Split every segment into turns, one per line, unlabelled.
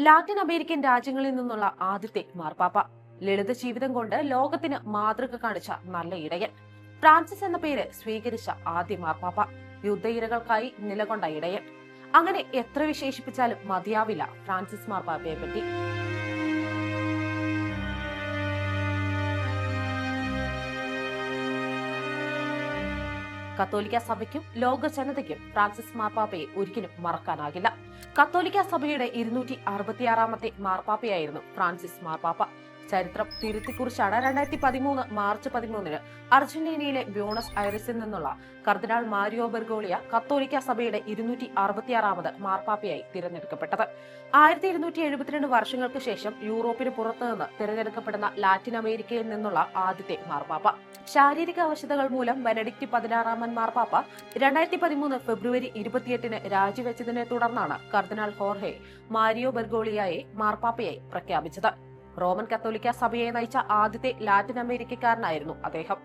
Latin American രാജ്യങ്ങളിൽ നിന്നുള്ള ആദ്യത്തെ മാർപ്പാപ്പ. ലളിത ജീവിതം കൊണ്ട് ലോകത്തിന് മാതൃക കാണിച്ച നല്ല ഇടയൻ. ഫ്രാൻസിസ് എന്ന പേര് സ്വീകരിച്ച ആദ്യ മാർപ്പാപ്പ. യുദ്ധയിരകൾക്കായി നിലകൊണ്ട ഇടയൻ. അങ്ങനെ എത്ര വിശേഷിപ്പിച്ചാലും മതിയാവില്ല ഫ്രാൻസിസ് മാർപ്പാപ്പയെ പറ്റി. കത്തോലിക്ക സഭയ്ക്കും ലോക ജനതയ്ക്കും ഫ്രാൻസിസ് മാർപ്പാപ്പയെ ഒരിക്കലും മറക്കാനാകില്ല. കത്തോലിക്ക സഭയുടെ ഇരുന്നൂറ്റി അറുപത്തിയാറാമത്തെ മാർപ്പാപ്പയായിരുന്നു ഫ്രാൻസിസ് മാർപ്പാപ്പ. ചരിത്രം തിരുത്തിക്കുറിച്ചാണ് രണ്ടായിരത്തി പതിമൂന്ന് മാർച്ച് പതിമൂന്നിന് അർജന്റീനയിലെ ബ്യൂണസ് ഐറിസിൽ നിന്നുള്ള കർദിനാൾ മാരിയോ ബെർഗോളിയ കത്തോലിക്ക സഭയുടെ ഇരുന്നൂറ്റി അറുപത്തിയാറാമത് മാർപ്പാപ്പയായി തിരഞ്ഞെടുക്കപ്പെട്ടത്. ആയിരത്തി ഇരുന്നൂറ്റി എഴുപത്തിരണ്ട് വർഷങ്ങൾക്ക് ശേഷം യൂറോപ്പിന് പുറത്തുനിന്ന് തിരഞ്ഞെടുക്കപ്പെടുന്ന ലാറ്റിൻ അമേരിക്കയിൽ നിന്നുള്ള ആദ്യത്തെ മാർപ്പാപ്പ. ശാരീരിക അവശതകൾ മൂലം ബെനഡിക്റ്റ് പതിനാറാമൻ മാർപ്പാപ്പ രണ്ടായിരത്തി പതിമൂന്ന് ഫെബ്രുവരി ഇരുപത്തിയെട്ടിന് രാജിവെച്ചതിനെ തുടർന്നാണ് കർദിനാൾ ഹോർഹെ മാരിയോ ബെർഗോളിയായെ മാർപ്പാപ്പയായി പ്രഖ്യാപിച്ചത്. റോമൻ കത്തോലിക്ക സഭയെ നയിച്ച ആദ്യത്തെ ലാറ്റിൻ അമേരിക്കക്കാരനായിരുന്നു അദ്ദേഹം.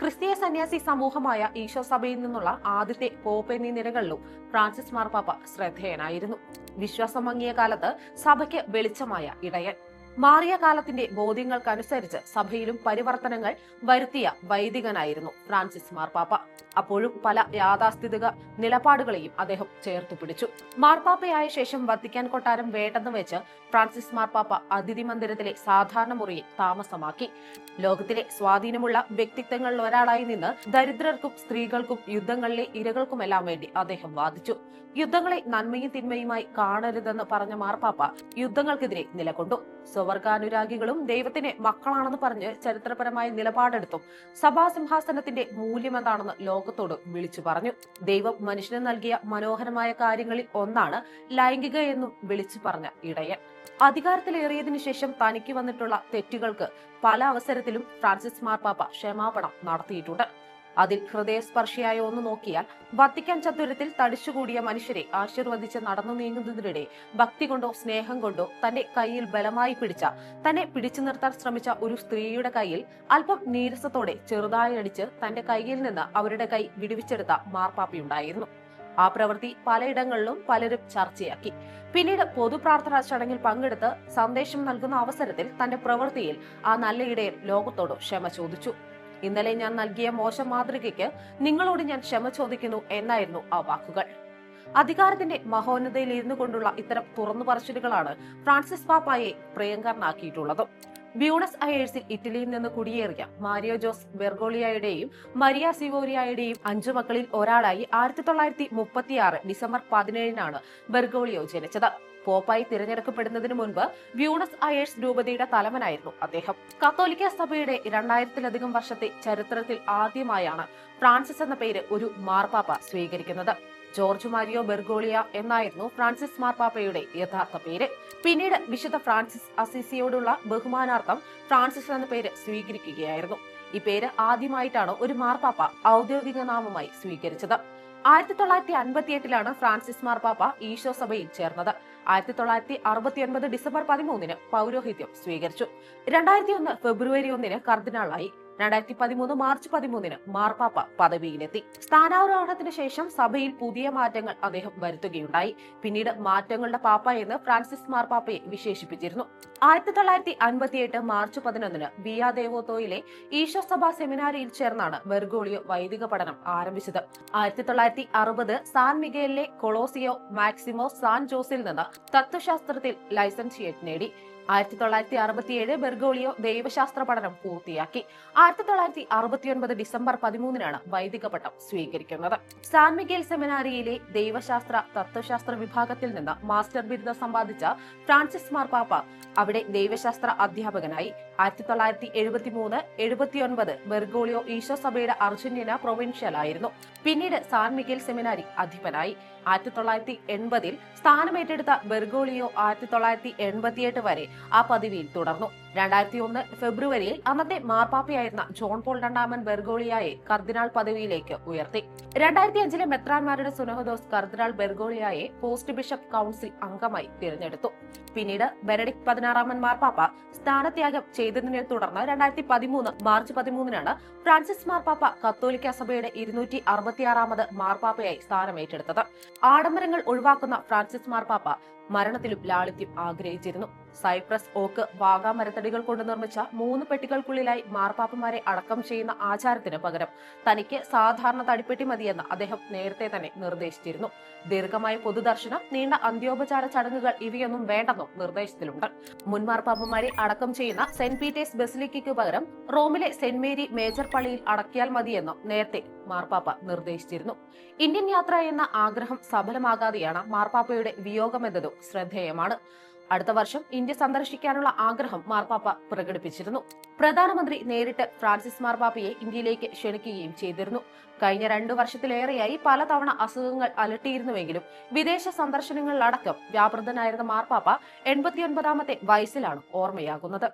ക്രിസ്തീയ സന്യാസി സമൂഹമായ ഈശോ സഭയിൽ നിന്നുള്ള ആദ്യത്തെ പോപ്പ് എന്നീ നിരകളിലും ഫ്രാൻസിസ് മാർപ്പാപ്പ ശ്രദ്ധേയനായിരുന്നു. വിശ്വാസം മങ്ങിയ കാലത്ത് സഭയ്ക്ക് വെളിച്ചമായ ഇടയൻ. മാറിയ കാലത്തിന്റെ ബോധ്യങ്ങൾക്കനുസരിച്ച് സഭയിലും പരിവർത്തനങ്ങൾ വരുത്തിയ വൈദികനായിരുന്നു ഫ്രാൻസിസ് മാർപ്പാപ്പ. അപ്പോഴും പല യാഥാസ്ഥിതിക നിലപാടുകളെയും അദ്ദേഹം ചേർത്തു പിടിച്ചു. മാർപ്പാപ്പയായ ശേഷം വത്തിക്കാൻ കൊട്ടാരം വേണ്ടെന്ന് വെച്ച് ഫ്രാൻസിസ് മാർപ്പാപ്പ അതിഥി മന്ദിരത്തിലെ സാധാരണ മുറിയിൽ താമസമാക്കി. ലോകത്തിലെ സ്വാധീനമുള്ള വ്യക്തിത്വങ്ങളിൽ ഒരാളായി നിന്ന് ദരിദ്രർക്കും സ്ത്രീകൾക്കും യുദ്ധങ്ങളിലെ ഇരകൾക്കുമെല്ലാം വേണ്ടി അദ്ദേഹം വാദിച്ചു. യുദ്ധങ്ങളെ നന്മയും തിന്മയുമായി കാണരുതെന്ന് പറഞ്ഞ മാർപ്പാപ്പ യുദ്ധങ്ങൾക്കെതിരെ നിലകൊണ്ടു. സ്വർഗാനുരാഗികളും ദൈവത്തിന്റെ മക്കളാണെന്ന് പറഞ്ഞ് ചരിത്രപരമായ നിലപാടെടുത്തും സഭാസിംഹാസനത്തിന്റെ മൂല്യം എന്താണെന്ന് ലോകത്തോട് വിളിച്ചു പറഞ്ഞു. ദൈവം മനുഷ്യന് നൽകിയ മനോഹരമായ കാര്യങ്ങളിൽ ഒന്നാണ് ലൈംഗിക എന്നും വിളിച്ചു പറഞ്ഞ ഇടയൻ. അധികാരത്തിലേറിയതിനു ശേഷം തനിക്ക് വന്നിട്ടുള്ള തെറ്റുകൾക്ക് പല അവസരത്തിലും ഫ്രാൻസിസ് മാർപ്പാപ്പ ക്ഷമാപണം നടത്തിയിട്ടുണ്ട്. അതിൽ ഹൃദയസ്പർശിയായ ഒന്ന് നോക്കിയാൽ വത്തിക്കാൻ ചതുരത്തിൽ തടിച്ചുകൂടിയ മനുഷ്യരെ ആശീർവദിച്ച് നടന്നു നീങ്ങുന്നതിനിടെ ഭക്തി കൊണ്ടോ സ്നേഹം കൊണ്ടോ തന്റെ കയ്യിൽ ബലമായി പിടിച്ച തന്നെ പിടിച്ചു നിർത്താൻ ശ്രമിച്ച ഒരു സ്ത്രീയുടെ കയ്യിൽ അല്പം നീരസത്തോടെ ചെറുതായി അടിച്ച് തന്റെ കയ്യിൽ നിന്ന് അവരുടെ കൈ വിടുവിച്ചെടുത്ത മാർപ്പാപ്പിയുണ്ടായിരുന്നു. ആ പ്രവൃത്തി പലയിടങ്ങളിലും പലരും ചർച്ചയാക്കി. പിന്നീട് പൊതുപ്രാർത്ഥനാ ചടങ്ങിൽ പങ്കെടുത്ത് സന്ദേശം നൽകുന്ന അവസരത്തിൽ തന്റെ പ്രവൃത്തിയിൽ ആ നല്ല ഇടയിൽ ലോകത്തോട് ക്ഷമ ചോദിച്ചു. ഇന്നലെ ഞാൻ നൽകിയ മോശം മാതൃകയ്ക്ക് നിങ്ങളോട് ഞാൻ ക്ഷമ ചോദിക്കുന്നു എന്നായിരുന്നു ആ വാക്കുകൾ. അധികാരത്തിന്റെ മഹോന്നതയിൽ ഇരുന്നു കൊണ്ടുള്ള ഇത്തരം തുറന്നു പറച്ചിലുകളാണ് ഫ്രാൻസിസ് പാപ്പായെ പ്രിയങ്കരനാക്കിയിട്ടുള്ളത്. ബ്യൂണസ് അയേഴ്സിൽ ഇറ്റലിയിൽ നിന്ന് കുടിയേറിയ മാരിയോ ജോസ് ബെർഗോളിയയുടെയും മരിയ സിവോരിയയുടെയും അഞ്ചു മക്കളിൽ ഒരാളായി ആയിരത്തി തൊള്ളായിരത്തി മുപ്പത്തിയാറ് ഡിസംബർ പതിനേഴിനാണ് ബെർഗോളിയോ ജനിച്ചത്. പോപ്പായി തിരഞ്ഞെടുക്കപ്പെടുന്നതിന് മുൻപ് ബ്യൂണസ് അയേഴ്സ് രൂപതയുടെ തലവനായിരുന്നു അദ്ദേഹം. കത്തോലിക്ക സഭയുടെ രണ്ടായിരത്തിലധികം വർഷത്തെ ചരിത്രത്തിൽ ആദ്യമായാണ് ഫ്രാൻസിസ് എന്ന പേര് ഒരു മാർപ്പാപ്പ സ്വീകരിക്കുന്നത്. ജോർജ് മാരിയോ ബെർഗോളിയ എന്നായിരുന്നു ഫ്രാൻസിസ് മാർപ്പാപ്പയുടെ യഥാർത്ഥ പേര്. പിന്നീട് വിശുദ്ധ ഫ്രാൻസിസ് അസിസിയോടുള്ള ബഹുമാനാർത്ഥം ഫ്രാൻസിസ് എന്ന പേര് സ്വീകരിക്കുകയായിരുന്നു. ഈ പേര് ആദ്യമായിട്ടാണ് ഒരു മാർപ്പാപ്പ ഔദ്യോഗിക നാമമായി സ്വീകരിച്ചത്. ആയിരത്തി തൊള്ളായിരത്തി അൻപത്തിയെട്ടിലാണ് ഫ്രാൻസിസ് മാർപ്പാപ്പ ഈശോ സഭയിൽ ചേർന്നത്. ആയിരത്തി തൊള്ളായിരത്തി അറുപത്തിയൊൻപത് ഡിസംബർ പതിമൂന്നിന് പൗരോഹിത്യം സ്വീകരിച്ചു. രണ്ടായിരത്തി ഒന്ന് ഫെബ്രുവരി ഒന്നിന് കർദിനാളായി. രണ്ടായിരത്തി പതിമൂന്ന് മാർച്ച് പതിമൂന്നിന് മാർപ്പാപ്പ പദവിയിലെത്തി. സ്ഥാനാരോഹണത്തിന് ശേഷം സഭയിൽ പുതിയ മാറ്റങ്ങൾ അദ്ദേഹം വരുത്തുകയുണ്ടായി. പിന്നീട് മാറ്റങ്ങളുടെ പാപ്പ എന്ന് ഫ്രാൻസിസ് മാർപ്പാപ്പയെ വിശേഷിപ്പിച്ചിരുന്നു. ആയിരത്തി തൊള്ളായിരത്തി അൻപത്തിയെട്ട് മാർച്ച് പതിനൊന്നിന് ബിയാ ദേവോത്തോയിലെ ഈശോ സഭ സെമിനാരിയിൽ ചേർന്നാണ് ബെർഗോളിയോ വൈദിക പഠനം ആരംഭിച്ചത്. ആയിരത്തി തൊള്ളായിരത്തി അറുപത് സാൻ മിഗേലിലെ കൊളോസിയോ മാക്സിമോ സാൻ ജോസിൽ നിന്ന് തത്വശാസ്ത്രത്തിൽ ലൈസൻഷിയേറ്റ് നേടി. ആയിരത്തി തൊള്ളായിരത്തി അറുപത്തിയേഴ് ബെർഗോളിയോ ദൈവശാസ്ത്ര പഠനം പൂർത്തിയാക്കി. ആയിരത്തി തൊള്ളായിരത്തി അറുപത്തിയൊൻപത് ഡിസംബർ പതിമൂന്നിനാണ് വൈദിക പട്ടം സ്വീകരിക്കുന്നത്. സാൻ മിഗേൽ സെമിനാരിയിലെ ദൈവശാസ്ത്ര തത്വശാസ്ത്ര വിഭാഗത്തിൽ നിന്ന് മാസ്റ്റർ ബിരുദം സമ്പാദിച്ച ഫ്രാൻസിസ് മാർപ്പാപ്പ അവിടെ ദൈവശാസ്ത്ര അധ്യാപകനായി. ആയിരത്തി തൊള്ളായിരത്തി എഴുപത്തി മൂന്ന് എഴുപത്തിയൊൻപത് ബെർഗോളിയോ ഈശോ സഭയുടെ അർജന്റീന പ്രൊവിൻഷ്യൽ ആയിരുന്നു പിന്നീട് സാൻ മിഗേൽ സെമിനാരി അധിപനായി. ആയിരത്തി തൊള്ളായിരത്തി എൺപതിൽ സ്ഥാനമേറ്റെടുത്ത ബെർഗോളിയോ ആയിരത്തി തൊള്ളായിരത്തി എൺപത്തിയെട്ട് വരെ ആ പദവിയിൽ തുടർന്നു. രണ്ടായിരത്തി ഒന്ന് ഫെബ്രുവരിയിൽ അന്നത്തെ മാർപ്പാപ്പയായിരുന്ന ജോൺ പോൾ രണ്ടാമൻ ബെർഗോളിയായെ കർദിനാൾ പദവിയിലേക്ക് ഉയർത്തി. രണ്ടായിരത്തി അഞ്ചിലെ മെത്രാൻമാരുടെ സുനഹദോസ് കർദിനാൾ ബെർഗോളിയായെ പോസ്റ്റ് ബിഷപ്പ് കൗൺസിൽ അംഗമായി തിരഞ്ഞെടുത്തു. പിന്നീട് ബെനഡിക് പതിനാറാമൻ മാർപ്പാപ്പ സ്ഥാനത്യാഗം ചെയ്തതിനെ തുടർന്ന് രണ്ടായിരത്തി പതിമൂന്ന് മാർച്ച് പതിമൂന്നിനാണ് ഫ്രാൻസിസ് മാർപ്പാപ്പ കത്തോലിക്ക സഭയുടെ ഇരുന്നൂറ്റി അറുപത്തിയാറാമത് മാർപ്പാപ്പയായി സ്ഥാനമേറ്റെടുത്തത്. ആഡംബരങ്ങൾ ഒഴിവാക്കുന്ന ഫ്രാൻസിസ് മാർപ്പാപ്പ മരണത്തിലും ലാളിത്യം ആഗ്രഹിച്ചിരുന്നു. സൈപ്രസ് ഓക്ക് വാഗ മരത്തടികൾ കൊണ്ട് നിർമ്മിച്ച മൂന്ന് പെട്ടികൾക്കുള്ളിലായി മാർപ്പാപ്പമാരെ അടക്കം ചെയ്യുന്ന ആചാരത്തിന് പകരം തനിക്ക് സാധാരണ തടിപ്പെട്ടി മതിയെന്ന് അദ്ദേഹം നേരത്തെ തന്നെ നിർദ്ദേശിച്ചിരുന്നു. ദീർഘമായ പൊതുദർശനം നീണ്ട അന്ത്യോപചാര ചടങ്ങുകൾ ഇവയൊന്നും വേണ്ടെന്നും നിർദ്ദേശത്തിലുണ്ട്. മുൻ മാർപ്പാപ്പമാരെ അടക്കം ചെയ്യുന്ന സെന്റ് പീറ്റേഴ്സ് ബസിലിക്കയ്ക്ക് പകരം റോമിലെ സെന്റ് മേരി മേജർ പള്ളിയിൽ അടക്കിയാൽ മതിയെന്നും നേരത്തെ മാർപ്പാപ്പ നിർദ്ദേശിച്ചിരുന്നു. ഇന്ത്യൻ യാത്ര എന്ന ആഗ്രഹം സഫലമാകാതെയാണ് മാർപ്പാപ്പയുടെ വിയോഗമെന്നതും ശ്രദ്ധേയമാണ്. അടുത്ത വർഷം ഇന്ത്യ സന്ദർശിക്കാനുള്ള ആഗ്രഹം മാർപ്പാപ്പ പ്രകടിപ്പിച്ചിരുന്നു. പ്രധാനമന്ത്രി നേരിട്ട് ഫ്രാൻസിസ് മാർപ്പാപ്പയെ ഇന്ത്യയിലേക്ക് ക്ഷണിക്കുകയും ചെയ്തിരുന്നു. കഴിഞ്ഞ രണ്ടു വർഷത്തിലേറെയായി പലതവണ അസുഖങ്ങൾ അലട്ടിയിരുന്നുവെങ്കിലും വിദേശ സന്ദർശനങ്ങളിലടക്കം വ്യാപൃതനായിരുന്ന മാർപ്പാപ്പ എൺപത്തിയൊൻപതാമത്തെ വയസ്സിലാണ് ഓർമ്മയാകുന്നത്.